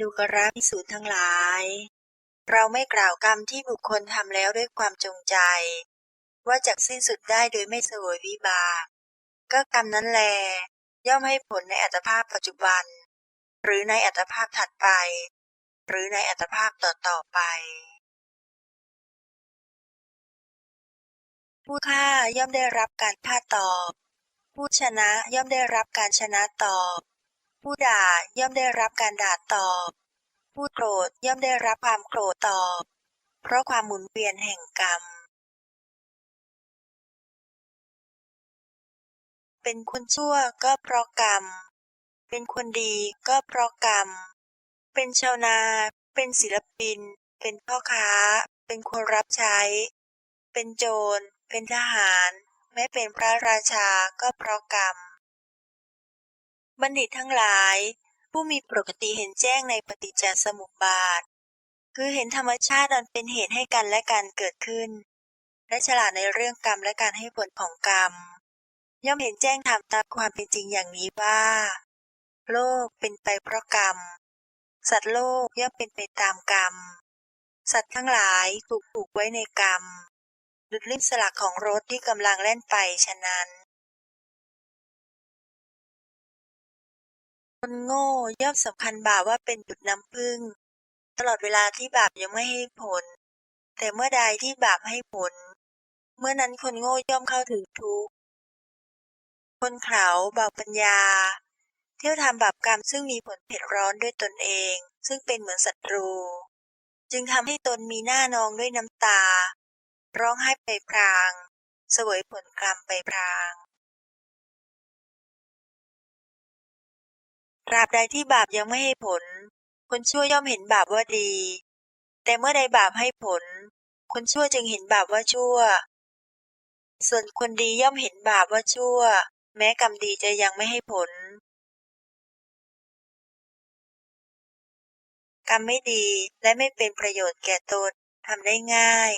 ดูกระพิสูจน์ทั้งหลาย เราไม่กล่าวกรรมที่บุคคลทำแล้วด้วยความจงใจ ว่าจากสิ้นสุดได้โดยไม่เสวยวิบาก ก็กรรมนั้นแล ย่อมให้ผลในอัตภาพปัจจุบัน หรือในอัตภาพถัดไป หรือในอัตภาพต่อต่อๆไป ผู้ฆ่าย่อมได้รับการฆ่าตอบ ผู้ชนะย่อมได้รับการชนะตอบ ผู้ด่าย่อมได้รับการด่าตอบ ผู้โกรธย่อมได้รับความโกรธตอบ เพราะความหมุนเวียนแห่งกรรม เป็นคนชั่วก็เพราะกรรม เป็นคนดีก็เพราะกรรม เป็นชาวนา เป็นศิลปิน เป็นพ่อค้า เป็นคนรับใช้ เป็นโจร เป็นทหาร แม้เป็นพระราชาก็เพราะกรรม บัณฑิตทั้งหลาย ผู้มีปกติเห็นแจ้งในปฏิจจสมุปบาท คือเห็นธรรมชาติอันเป็นเหตุให้กันและการเกิดขึ้น และฉลาดในเรื่องกรรมและการให้ผลของกรรม ย่อมเห็นแจ้งธรรมตามความเป็นจริงอย่างนี้ว่า โลกเป็นไปเพราะกรรม สัตว์โลกย่อมเป็นไปตามกรรม สัตว์ทั้งหลายถูกผูกไว้ในกรรมดุดลิ้นสลักของรถที่กำลังแล่นไปฉะนั้น คนโง่ย่อมสำคัญบาปว่าเป็นดุจน้ำผึ้งตลอดเวลาที่บาปยังไม่ให้ผล แต่เมื่อใดที่บาปให้ผล เมื่อนั้นคนโง่ย่อมเข้าถึงทุกข์คนเขาเบาปัญญา เที่ยวทำบาปกรรมซึ่งมีผลเผ็ดร้อนด้วยตนเอง ซึ่งเป็นเหมือนศัตรู จึงทำให้ตนมีหน้านองด้วยน้ำตา ร้องไห้ไปพราง เสวยผลกรรมไปพราง ราบใดที่บาปยังไม่ให้ผล คนชั่วย่อมเห็นบาปว่าดี แต่เมื่อใดบาปให้ผล คนชั่วจึงเห็นบาปว่าชั่ว ส่วนคนดีย่อมเห็นบาปว่าชั่ว แม้กรรมดีจะยังไม่ให้ผล กรรมไม่ดีและไม่เป็นประโยชน์แก่ตนทำได้ง่าย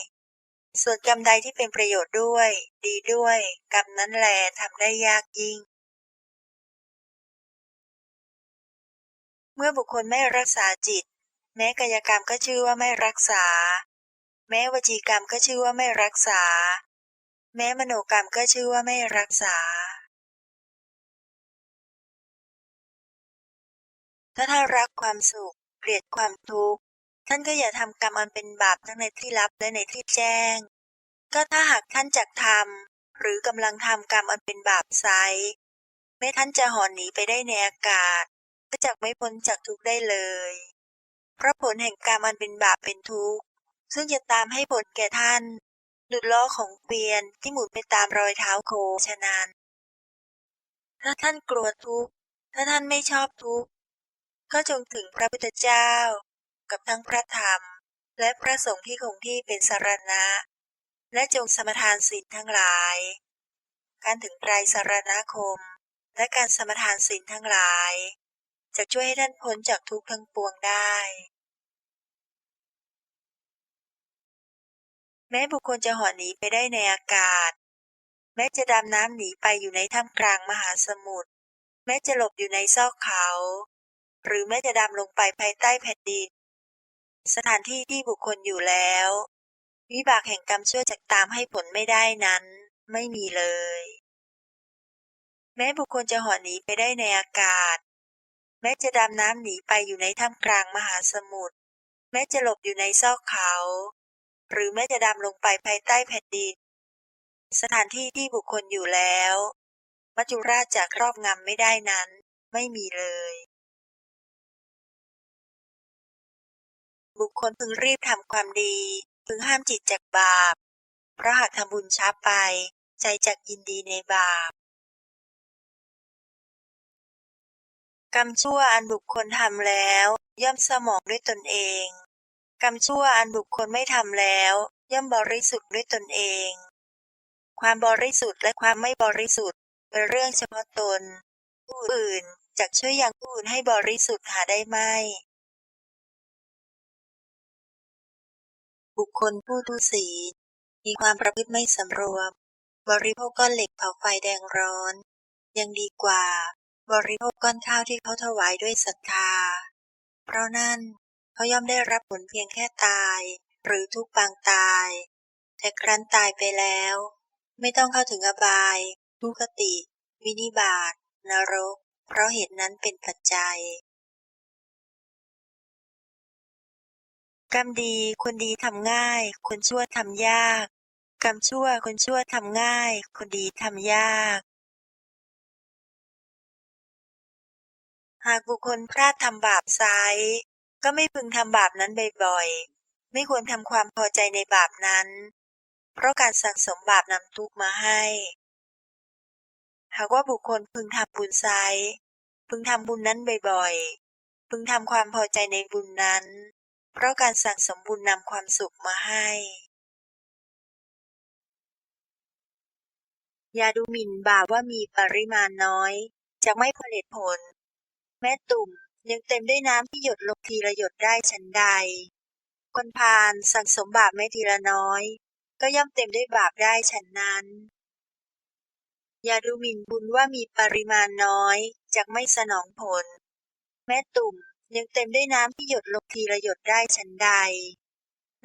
ส่วนกรรมใดที่เป็นประโยชน์ด้วย ดีด้วย กรรมนั้นแลทำได้ยากยิ่ง เมื่อบุคคลไม่รักษาจิต แม้กายกรรมก็ชื่อว่าไม่รักษา แม้วจีกรรมก็ชื่อว่าไม่รักษา แม้มโนกรรมก็ชื่อว่าไม่รักษา ถ้าท่านรักความสุข เกลียดความทุกข์ ท่านก็อย่าทำกรรมอันเป็นบาปทั้งในที่ลับและในที่แจ้ง ก็ถ้าหากท่านจักทำหรือกำลังทำกรรมอันเป็นบาปไซแม้ท่านจะหอนหนีไปได้ในอากาศ ก็จักไม่พ้นจากทุกข์ได้เลย เพราะผลแห่งกรรมอันเป็นบาปเป็นทุกข์ ซึ่งจะตามให้ผลแก่ท่าน ดุดล้อของเกวียนที่หมุนไปตามรอยเท้าโคฉะนั้น ถ้าท่านกลัวทุกข์ ถ้าท่านไม่ชอบทุกข์ ก็จงถึงพระพุทธเจ้า กับทั้งพระธรรม และพระสงฆ์ที่คงที่เป็นสารณะ และจงสมทานศีลทั้งหลาย การถึงไตรสารณคมและการสมทานศีลทั้งหลาย จะช่วยให้ท่านพ้นจากทุกข์ทั้งปวงได้ แม้บุคคลจะหาะหนีไปได้ในอากาศ แม้จะดำน้ำหนีไปอยู่ในท่ามกลางมหาสมุทร แม้จะหลบอยู่ในซอกเขา หรือแม้จะดำลงไปภายใต้แผ่นดิน สถานที่ที่บุคคลอยู่แล้ว วิบากแห่งกรรมช่วยจักตามให้ผลไม่ได้นั้นไม่มีเลย แม้บุคคลจะหาะหนีไปได้ในอากาศ แม้จะดำน้ำหนีไปอยู่ในท่ามกลางมหาสมุทร แม้จะหลบอยู่ในซอกเขา หรือแม้จะดำลงไปภายใต้แผ่นดิน สถานที่ที่บุคคลอยู่แล้ว มัจจุราชจะครอบงำไม่ได้นั้น ไม่มีเลย บุคคลพึงรีบทำความดี พึงห้ามจิตจากบาป เพราะหากทำบุญช้าไป ใจจักยินดีในบาป กรรมชั่วอันบุคคลทำแล้ว ย่อมสมองด้วยตนเอง กรรมชั่วอันบุคคลไม่ทำแล้ว ย่อมบริสุทธิ์ด้วยตนเอง ความบริสุทธิ์และความไม่บริสุทธิ์เป็นเรื่องเฉพาะตน ผู้อื่นจักช่วยอย่างผู้อื่นให้บริสุทธิ์หาได้ไม่บุคคลผู้ทุศีลมีความประพฤติไม่สำรวม บริโภคก้อนเหล็กเผาไฟแดงร้อน ยังดีกว่า บริโภคก้อนข้าวที่เขาถวายด้วยศรัทธา เพราะนั่นเขาย่อมได้รับผลเพียงแค่ตาย หรือทุกข์ปางตาย แต่ครั้นตายไปแล้ว ไม่ต้องเข้าถึงอบาย ทุกขติ วินิบาตนรก เพราะเหตุนั้นเป็นปัจจัย กรรมดีคนดีทำง่าย คนชั่วทำยาก กรรมชั่วคนชั่วทำง่าย คนดีทำยาก หากบุคคลพลาดทำบาปไซร้ก็ไม่พึงทำบาปนั้นบ่อยๆ ไม่ควรทำความพอใจในบาปนั้น เพราะการสั่งสมบาปนำทุกข์มาให้ หากว่าบุคคลพึงทำบุญไซร้พึงทำบุญนั้นบ่อยๆ พึงทำความพอใจในบุญนั้น เพราะการสั่งสมบุญนำความสุขมาให้ อย่าดูหมิ่นบาปว่ามีปริมาณน้อยจะไม่ผลิตผล แม้ตุ่มยังเต็มด้วยน้ำที่หยดลงทีละหยดได้ฉันใด คนพาลสั่งสมบาปไม่ทีละน้อย ก็ย่อมเต็มด้วยบาปได้ฉันนั้น อย่าดูหมิ่นบุญว่ามีปริมาณน้อยจะไม่สนองผล แม้ตุ่มยังเต็มด้วยน้ำที่หยดลงทีละหยดได้ฉันใด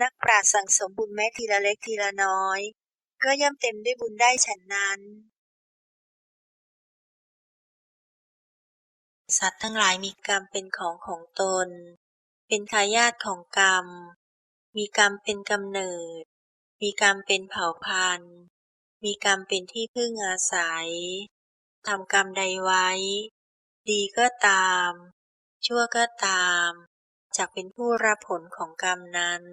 นักปราชญ์สั่งสมบุญแม้ทีละเล็กทีละน้อย ก็ย่อมเต็มด้วยบุญได้ฉันนั้น สัตว์ทั้งหลายมีกรรมเป็นของของตน เป็นทายาทของกรรม มีกรรมเป็นกำเนิด มีกรรมเป็นเผ่าพันธุ์ มีกรรมเป็นที่พึ่งอาศัย ทำกรรมใดไว้ ดีก็ตาม ชั่วก็ตามจักเป็นผู้รับผลของกรรมนั้น